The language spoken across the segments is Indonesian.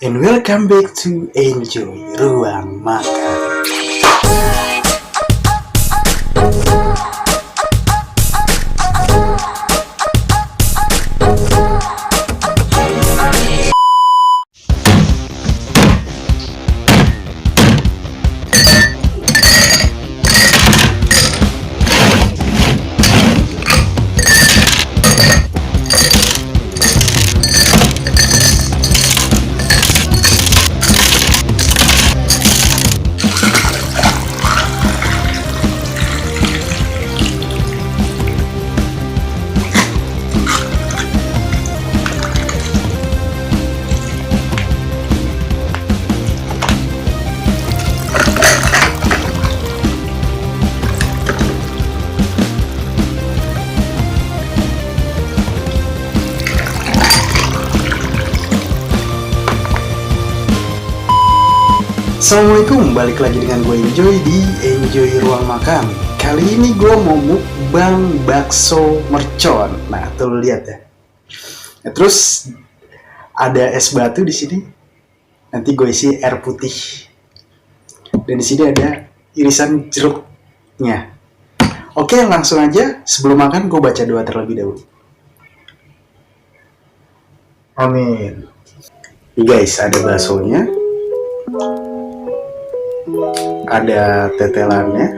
and welcome back to Enjoy Ruang Makan. Assalamualaikum, balik lagi dengan gue Enjoy di Enjoy Ruang Makan. Kali ini gue mau mukbang bakso mercon. Nah, tuh lihat ya. Nah, terus ada es batu di sini. Nanti gue isi air putih. Dan di sini ada irisan jeruknya. Oke, langsung aja. Sebelum makan, gue baca doa terlebih dahulu. Amin. Guys, ada baksonya ada tetelannya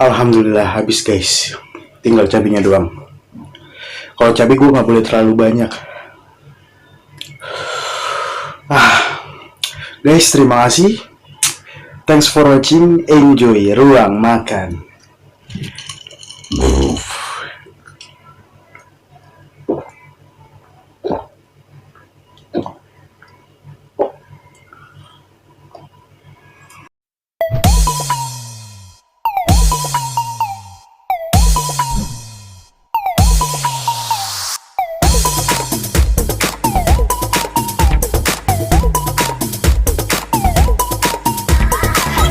Alhamdulillah habis guys. Tinggal cabenya doang. Kalau cabai gue nggak boleh terlalu banyak. Ah, guys terima kasih. Thanks for watching. Enjoy ruang makan.